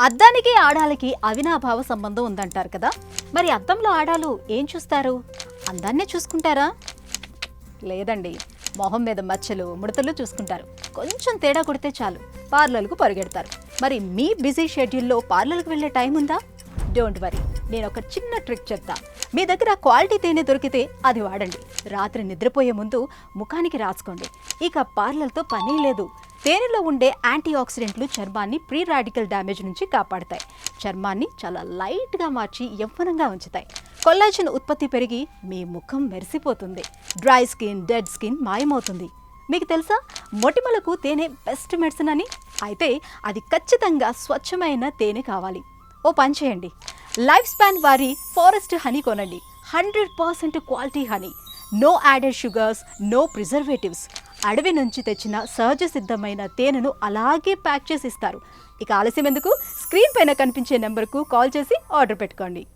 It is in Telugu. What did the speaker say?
అద్దానికి ఆడాలకి అవినాభావ సంబంధం ఉందంటారు కదా. మరి అద్దంలో ఆడాలు ఏం చూస్తారు? అందాన్నే చూసుకుంటారా? లేదండి. మొహం మీద మచ్చలు ముడతలు చూసుకుంటారు. కొంచెం తేడా కొడితే చాలు. పార్లర్కు పరిగెడతారు. మరి మీ బిజీ షెడ్యూల్లో పార్లర్కి వెళ్ళే టైం ఉందా? Don't worry. నేను ఒక చిన్న ట్రిక్ చెప్తా. మీ దగ్గర క్వాలిటీ తేనె దొరికితే అది వాడండి. రాత్రి నిద్రపోయే ముందు ముఖానికి రాసుకోండి. ఇక పార్లర్తో పనే లేదు. తేనెలో ఉండే యాంటీ ఆక్సిడెంట్లు చర్మాన్ని ప్రీ రాడికల్ డ్యామేజ్ నుంచి కాపాడతాయి. చర్మాన్ని చాలా లైట్గా మార్చి యవ్వనంగా ఉంచుతాయి. కొల్లాజన్ ఉత్పత్తి పెరిగి మీ ముఖం మెరిసిపోతుంది. డ్రై స్కిన్ డెడ్ స్కిన్ మాయమవుతుంది. మీకు తెలుసా? మొటిమలకు తేనె బెస్ట్ మెడిసిన్ అని? అయితే అది ఖచ్చితంగా స్వచ్ఛమైన తేనె కావాలి. ఓ పని చేయండి. లైఫ్ స్పాన్ వారి ఫారెస్ట్ హనీ కొనండి. Hundred percent quality honey. No added sugars no preservatives. అడవి నుంచి తెచ్చిన సహజ సిద్ధమైన తేనెను అలాగే ప్యాక్ చేసి ఇస్తారు. ఇక ఆలస్యం ఎందుకు? స్క్రీన్ పైన కనిపించే నెంబర్కు కాల్ చేసి ఆర్డర్ పెట్టుకోండి.